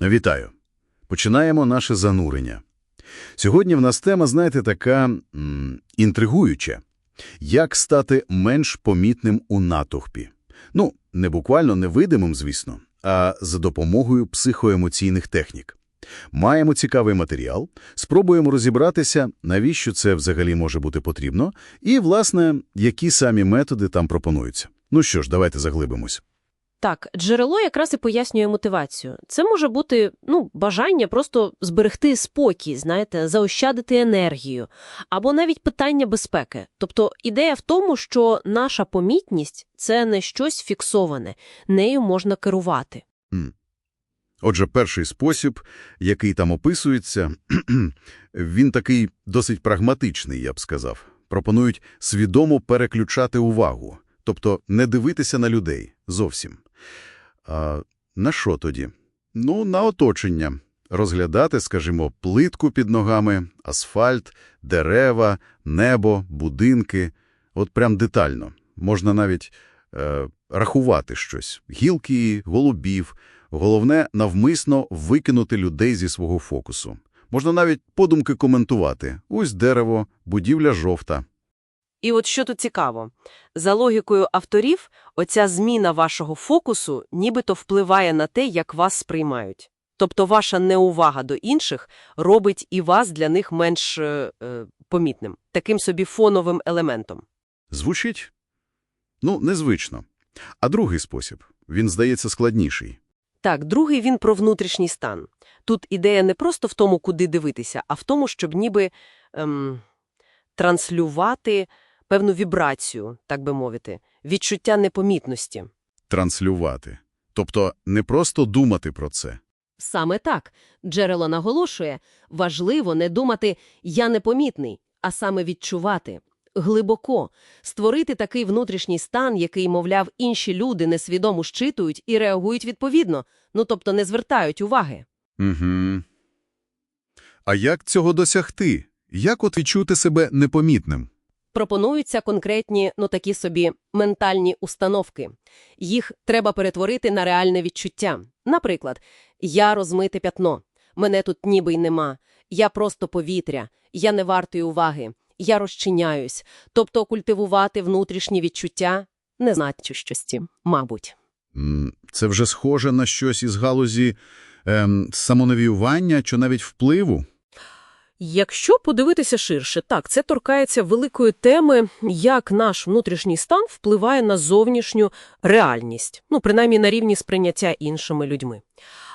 Вітаю! Починаємо наше занурення. Сьогодні в нас тема, знаєте, така м, інтригуюча. Як стати менш помітним у натовпі? Ну, не буквально невидимим, звісно, а за допомогою психоемоційних технік. Маємо цікавий матеріал, спробуємо розібратися, навіщо це взагалі може бути потрібно, і, власне, які самі методи там пропонуються. Ну що ж, давайте заглибимось. Так, джерело якраз і пояснює мотивацію. Це може бути ну, бажання просто зберегти спокій, знаєте, заощадити енергію, або навіть питання безпеки. Тобто ідея в тому, що наша помітність – це не щось фіксоване, нею можна керувати. Отже, перший спосіб, який там описується, він такий досить прагматичний, я б сказав. Пропонують свідомо переключати увагу, тобто не дивитися на людей зовсім. А на що тоді? Ну, на оточення. Розглядати, скажімо, плитку під ногами, асфальт, дерева, небо, будинки. От прям детально. Можна навіть е, рахувати щось. Гілки, голубів. Головне – навмисно викинути людей зі свого фокусу. Можна навіть подумки коментувати. Ось дерево, будівля жовта. І от що тут цікаво. За логікою авторів, оця зміна вашого фокусу нібито впливає на те, як вас сприймають. Тобто ваша неувага до інших робить і вас для них менш е, е, помітним, таким собі фоновим елементом. Звучить? Ну, незвично. А другий спосіб, він здається складніший. Так, другий він про внутрішній стан. Тут ідея не просто в тому, куди дивитися, а в тому, щоб ніби ем, транслювати певну вібрацію, так би мовити, відчуття непомітності. Транслювати. Тобто не просто думати про це. Саме так. Джерело наголошує, важливо не думати «я непомітний», а саме відчувати. Глибоко. Створити такий внутрішній стан, який, мовляв, інші люди несвідомо щитують і реагують відповідно, ну тобто не звертають уваги. Угу. А як цього досягти? Як от відчути себе непомітним? Пропонуються конкретні, ну такі собі, ментальні установки. Їх треба перетворити на реальне відчуття. Наприклад, «я розмите п'ятно», «мене тут ніби й нема», «я просто повітря», «я не вартий уваги», «я розчиняюсь». Тобто культивувати внутрішні відчуття незначущості, мабуть. Це вже схоже на щось із галузі ем, самонавіювання чи навіть впливу. Якщо подивитися ширше, так, це торкається великої теми, як наш внутрішній стан впливає на зовнішню реальність, ну, принаймні на рівні сприйняття іншими людьми.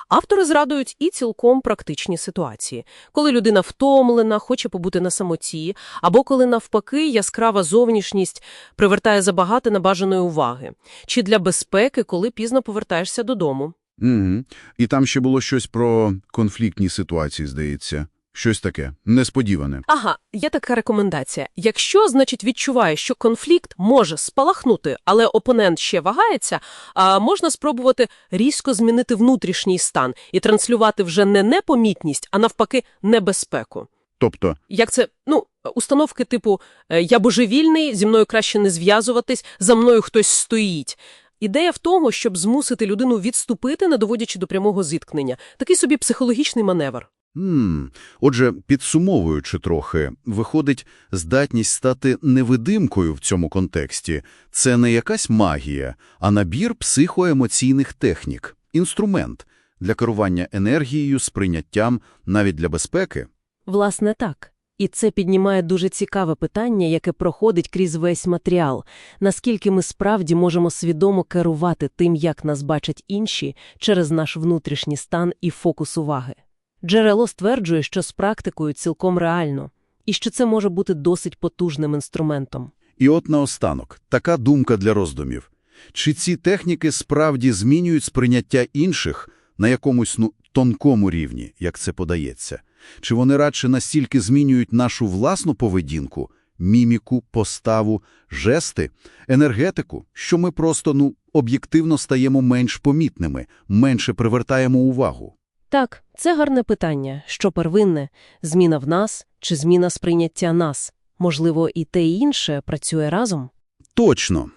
Автори зрадують і цілком практичні ситуації, коли людина втомлена, хоче побути на самоті, або коли навпаки яскрава зовнішність привертає забагато небажаної уваги, чи для безпеки, коли пізно повертаєшся додому. Угу. І там ще було щось про конфліктні ситуації, здається. Щось таке, несподіване. Ага, є така рекомендація. Якщо, значить, відчуває, що конфлікт може спалахнути, але опонент ще вагається, а можна спробувати різко змінити внутрішній стан і транслювати вже не непомітність, а навпаки небезпеку. Тобто, Як це, ну, установки типу е, «я божевільний, зі мною краще не зв'язуватись, за мною хтось стоїть». Ідея в тому, щоб змусити людину відступити, не доводячи до прямого зіткнення. Такий собі психологічний маневр. М отже, підсумовуючи трохи, виходить, здатність стати невидимкою в цьому контексті – це не якась магія, а набір психоемоційних технік, інструмент для керування енергією, сприйняттям, навіть для безпеки. Власне, так. І це піднімає дуже цікаве питання, яке проходить крізь весь матеріал. Наскільки ми справді можемо свідомо керувати тим, як нас бачать інші, через наш внутрішній стан і фокус уваги. Джерело стверджує, що з практикою цілком реально, і що це може бути досить потужним інструментом. І от наостанок, така думка для роздумів. Чи ці техніки справді змінюють сприйняття інших на якомусь ну, тонкому рівні, як це подається? Чи вони радше настільки змінюють нашу власну поведінку, міміку, поставу, жести, енергетику, що ми просто ну, об'єктивно стаємо менш помітними, менше привертаємо увагу? Так, це гарне питання. Що первинне – зміна в нас чи зміна сприйняття нас? Можливо, і те, і інше працює разом? Точно.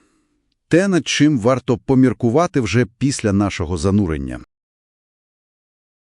Те, над чим варто поміркувати вже після нашого занурення.